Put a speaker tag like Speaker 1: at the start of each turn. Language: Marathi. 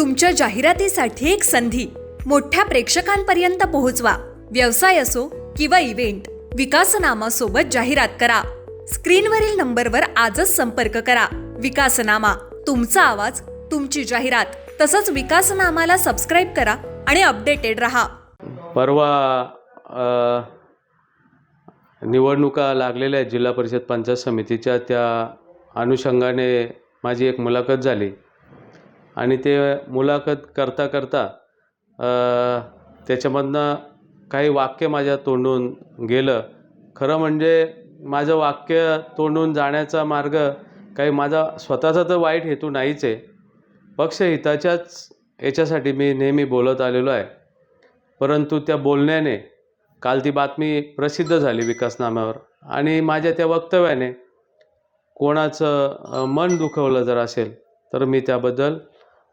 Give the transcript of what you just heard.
Speaker 1: तुमच्या जाहिरातीसाठी एक संधी. मोठ्या प्रेक्षकांपर्यंत पोहोचवा. व्यवसाय असो किंवा इव्हेंट विकासनामा सोबत जाहिरात करा. स्क्रीनवरील नंबरवर आजच संपर्क करा. विकासनामा तुमचा आवाज तुमची जाहिरात तसंच विकासनामाला सबस्क्राईब करा आणि अपडेटेड रहा.
Speaker 2: परवा निवडणुका लागलेल्या आहेत जिल्हा परिषद पंचायत समितीच्या त्या अनुषंगाने माझी एक मुलाखत झाली. आणि ते मुलाखत करता करता त्याच्यामधनं काही वाक्य माझ्या तोंडून गेलं. खरं म्हणजे माझं वाक्य तोंडून जाण्याचा मार्ग काही माझा स्वतःचा तर वाईट हेतू नाहीच आहे. पक्षहिताच्याच याच्यासाठी मी नेहमी बोलत आलेलो आहे. परंतु त्या बोलण्याने काल ती बातमी प्रसिद्ध झाली विकासनाम्यावर आणि माझ्या त्या वक्तव्याने कोणाचं मन दुखवलं जर असेल तर मी त्याबद्दल